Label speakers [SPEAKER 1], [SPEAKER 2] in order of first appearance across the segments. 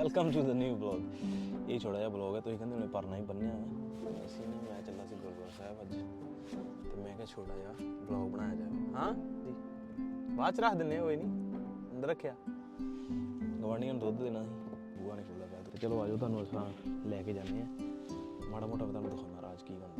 [SPEAKER 1] Welcome to the new blog ਇਹ ਛੋਟਾ ਜਿਹਾ ਬਲੌਗ ਹੈ ਤੁਸੀਂ ਕਹਿੰਦੇ ਹੁਣੇ ਪਰਨਾ ਹੀ ਬੰਨਿਆ ਵਾ ਅਸੀਂ ਨਾ ਮੈਂ ਚੱਲਾ ਸੀ ਗੁਰਦੁਆਰਾ ਸਾਹਿਬ ਅੱਜ। ਤੇ ਮੈਂ ਕਿਹਾ ਛੋਟਾ ਜਿਹਾ ਬਲੌਗ ਬਣਾਇਆ ਜਾਵੇ। ਹਾਂ? ਜੀ। ਬਾਅਦ ਚ ਰੱਖ ਦਿੰਨੇ ਆ, ਕੋਈ ਨਹੀਂ ਅੰਦਰ ਰੱਖਿਆ। ਗਵਾਂਢੀਆਂ ਨੂੰ ਦੁੱਧ ਦੇਣਾ ਸੀ। ਬੂਆ ਨੇ ਖੋਲ੍ਹਿਆ ਪਿਆ। ਤੇ ਚਲੋ ਆਜੋ ਤੁਹਾਨੂੰ ਅਸਾਂ ਲੈ ਕੇ ਜਾਂਦੇ ਆ। ਮਾੜਾ ਮੋਟਾ ਵੀ ਤੁਹਾਨੂੰ ਦਿਖਾਉਣਾ ਰਾਜ ਕੀ ਬਣਦਾ।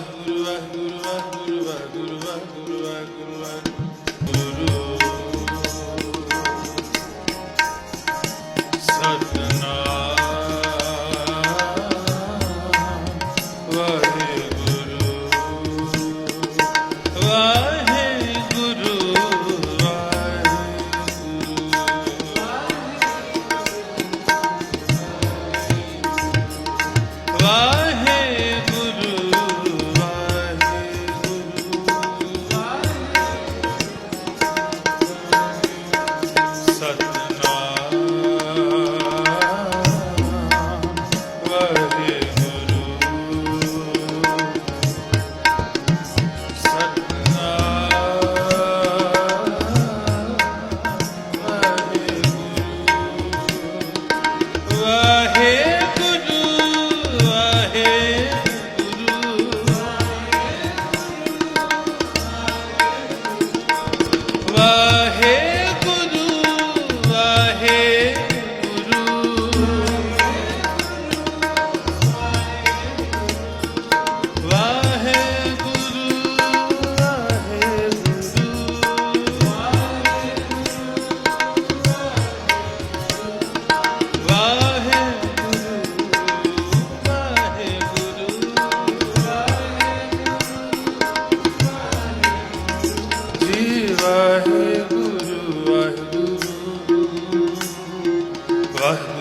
[SPEAKER 2] gurva gurva gurva gurva gurva gurva gurva